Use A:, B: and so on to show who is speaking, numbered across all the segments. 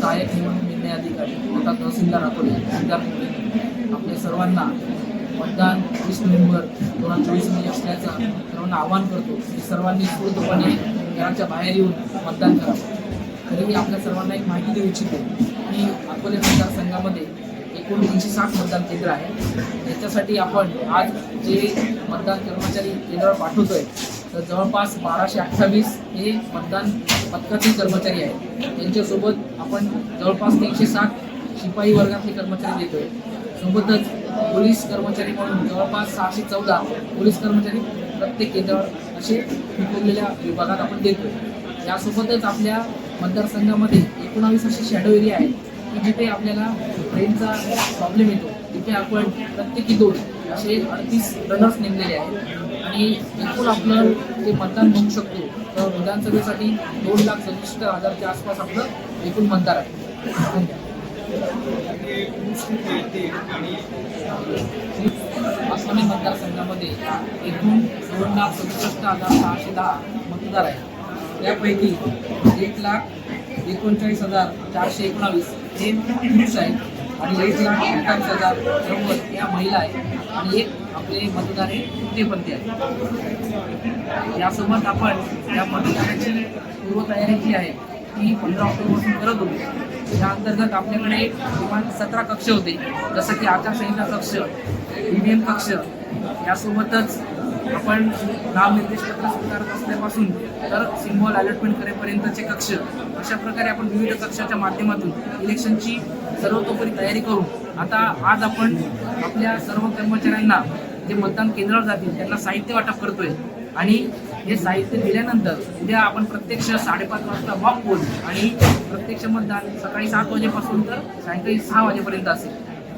A: सहाय्यक निवडणूक निर्णय अधिकारी. तथा तहसीलदार अकोले सिद्धार्थ आपल्या सर्वांना मतदान वीस नोव्हेंबर दोन हजार चोवीसमध्ये असल्याचं सर्वांना आवाहन करतो. की सर्वांनी स्फूर्तपणे घराच्या बाहेर येऊन मतदान करावं. तरीही आपल्या सर्वांना एक माहिती देऊ इच्छितो की अकोले मतदारसंघामध्ये एकूण दोनशे साठ मतदान केंद्र आहे. त्याच्यासाठी आपण आज जे मतदान कर्मचारी केंद्रावर पाठवतोय तर जवळपास बाराशे अठ्ठावीस हे मतदान पथकातील कर्मचारी आहेत. त्यांच्यासोबत आपण जवळपास तीनशे साठ शिपाई वर्गातले कर्मचारी देतोय. सोबतच पोलीस कर्मचारी म्हणून जवळपास सहाशे चौदा पोलीस कर्मचारी प्रत्येक केंद्रावर असे विखुरलेल्या विभागात आपण देतोय. यासोबतच आपल्या मतदारसंघामध्ये एकोणावीस असे शॅडो एरिया आहेत की जिथे आपल्याला ट्रेनचा प्रॉब्लेम येतो. तिथे आपण प्रत्येकी दोन असे अडतीस रनर्स नेमलेले आहेत. आणि एकूण आपलं ते मतदान होऊ शकतो. तर विधानसभेसाठी दोन लाख सदुसष्ट हजारच्या आसपास आपलं एकूण मतदार आहे. धन्यवाद आसामी मतदारसंघामध्ये एकूण दोन लाख सदुसष्ट हजार सहाशे दहा मतदार आहेत. त्यापैकी एक लाख एकोणचाळीस हजार चारशे एकोणावीस हे पुरुष आहेत. आणि एक लाख एकावीस हजार नव्वद या महिला आहेत आणि एक आपले मतदार हे तृतीयपंथी आहेत. यासोबत आपण या मतदानाची पूर्वतयारी जी आहे ती पंधरा ऑक्टोबरपासून करत होतो. त्या अंतर्गत आपल्याकडे किमान सतरा कक्ष होते. जसं की आचारसंहिता कक्ष ई व्ही एम कक्ष यासोबतच आपण नाव निर्देशपत्र स्वीकारत असल्यापासून तर सिम्बॉल अलॉटमेंट करेपर्यंतचे कक्ष अशा प्रकारे आपण विविध कक्षाच्या माध्यमातून इलेक्शनची सर्वतोपरी तयारी करून आता आज आपण आपल्या सर्व कर्मचाऱ्यांना जे मतदान केंद्रावर जातील त्यांना साहित्य वाटप करतोय. आणि हे साहित्य दिल्यानंतर उद्या आपण प्रत्यक्ष साडेपाच वाजता वॉक पोल आणि प्रत्यक्ष मतदान सकाळी सात वाजेपासून तर सायंकाळी सहा वाजेपर्यंत असेल.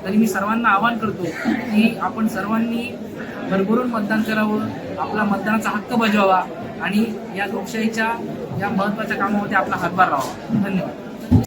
A: तरी मी सर्वांना आवाहन करतो की आपण सर्वांनी भरभरून मतदान करावं आपला मतदानाचा हक्क बजावा आणि या लोकशाहीच्या या महत्त्वाच्या कामामध्ये आपला हातभार लावावा. धन्यवाद.